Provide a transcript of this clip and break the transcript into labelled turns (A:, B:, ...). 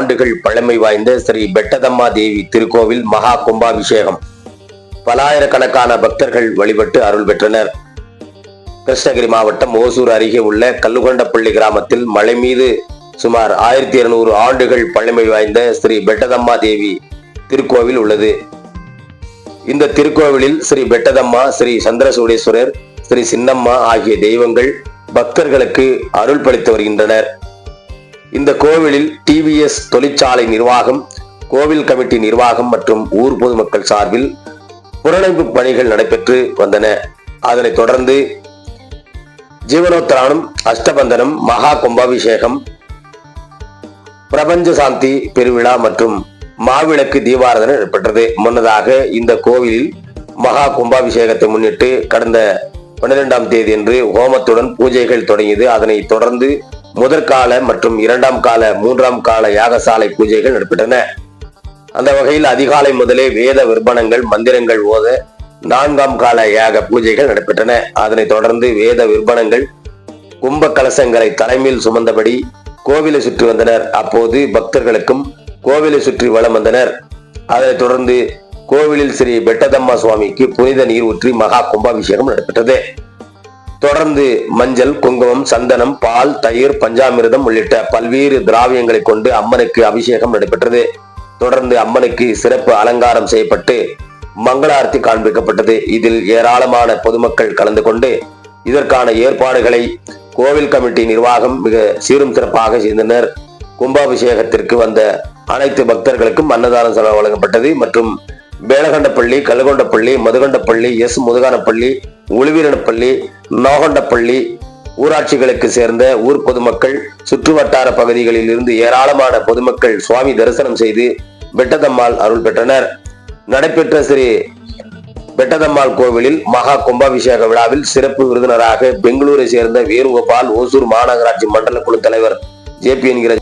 A: ஆண்டுகள் பழமை வாய்ந்த ஸ்ரீ பெட்டதம்மா தேவி திருக்கோவில் மகா கும்பாபிஷேகம். பலாயிரக்கணக்கான பக்தர்கள் வழிபட்டு அருள் பெற்றனர். கிருஷ்ணகிரி மாவட்டம் ஓசூர் அருகே உள்ள கல்லுகொண்டப்பள்ளி கிராமத்தில் மலை மீது சுமார் ஆயிரத்தி இருநூறு ஆண்டுகள் பழமை வாய்ந்த ஸ்ரீ பெட்டதம்மா தேவி திருக்கோவில் உள்ளது. இந்த திருக்கோவிலில் ஸ்ரீ பெட்டதம்மா ஸ்ரீ சந்திரசூடேஸ்வரர் ஸ்ரீ சின்னம்மா ஆகிய தெய்வங்கள் பக்தர்களுக்கு அருள் பளித்து வருகின்றனர். இந்த கோவிலில் டிவிஎஸ் தொழிற்சாலை நிர்வாகம் கோவில் கமிட்டி நிர்வாகம் மற்றும் ஊர் பொதுமக்கள் சார்பில் புனரமைப்பு பணிகள் நடைபெற்று வந்தன. அதனைத் தொடர்ந்து ஜீவனோத்திரானம் அஷ்டபந்தனம் மகா கும்பாபிஷேகம் பிரபஞ்ச சாந்தி பெருவிழா மற்றும் மாவிளக்கு தீபாராதனை நடைபெற்றது. முன்னதாக இந்த கோவிலில் மகா கும்பாபிஷேகத்தை முன்னிட்டு கடந்த பன்னிரெண்டாம் தேதி என்று ஹோமத்துடன் பூஜைகள் தொடங்கியது. அதனைத் தொடர்ந்து முதற்கால மற்றும் இரண்டாம் கால மூன்றாம் கால யாகசாலை பூஜைகள் நடைபெற்றன. அந்த வகையில் அதிகாலை முதலே வேத விற்பனங்கள் மந்திரங்கள் ஓத நான்காம் கால யாக பூஜைகள் நடைபெற்றன. அதனைத் தொடர்ந்து வேத விற்பனங்கள் கும்ப கலசங்களை தலைமையில் சுமந்தபடி கோவிலை சுற்றி வந்தனர். அப்போது பக்தர்களுக்கும் கோவிலை சுற்றி வலம் வந்தனர். அதைத் தொடர்ந்து கோவிலில் ஸ்ரீ பெட்டதம்மா சுவாமிக்கு புனித நீர் ஊற்றி மகா கும்பாபிஷேகம் நடைபெற்றது. தொடர்ந்து மஞ்சள் குங்குமம் சந்தனம் பால் தயிர் பஞ்சாமிர்தம் உள்ளிட்ட பல்வேறு திராவியங்களை கொண்டு அம்மனுக்கு அபிஷேகம் நடைபெற்றது. தொடர்ந்து அம்மனுக்கு சிறப்பு அலங்காரம் செய்யப்பட்டு மங்களாரத்தி காண்பிக்கப்பட்டது. இதில் ஏராளமான பொதுமக்கள் கலந்து கொண்டு இதற்கான ஏற்பாடுகளை கோவில் கமிட்டி நிர்வாகம் மிக சீரும் சிறப்பாக செய்தனர். கும்பாபிஷேகத்திற்கு வந்த அனைத்து பக்தர்களுக்கும் அன்னதான செலவு வழங்கப்பட்டது. மற்றும் வேலகண்டப்பள்ளி கல்கொண்டப்பள்ளி மதுகண்டப்பள்ளி எஸ் முதுகானப்பள்ளி உளுவீரனப்பள்ளி நோகண்டப்பள்ளி ஊராட்சிகளுக்கு சேர்ந்த ஊர் பொதுமக்கள் சுற்று வட்டார பகுதிகளில் இருந்து ஏராளமான பொதுமக்கள் சுவாமி தரிசனம் செய்து பெட்டதம்மாள் அருள் பெற்றனர். நடைபெற்ற ஸ்ரீ பெட்டதம்மாள் கோவிலில் மகா கும்பாபிஷேக விழாவில் சிறப்பு விருந்தினராக பெங்களூரை சேர்ந்த வேணுகோபால் ஓசூர் மாநகராட்சி மண்டல குழு தலைவர் ஜே பி என்கிற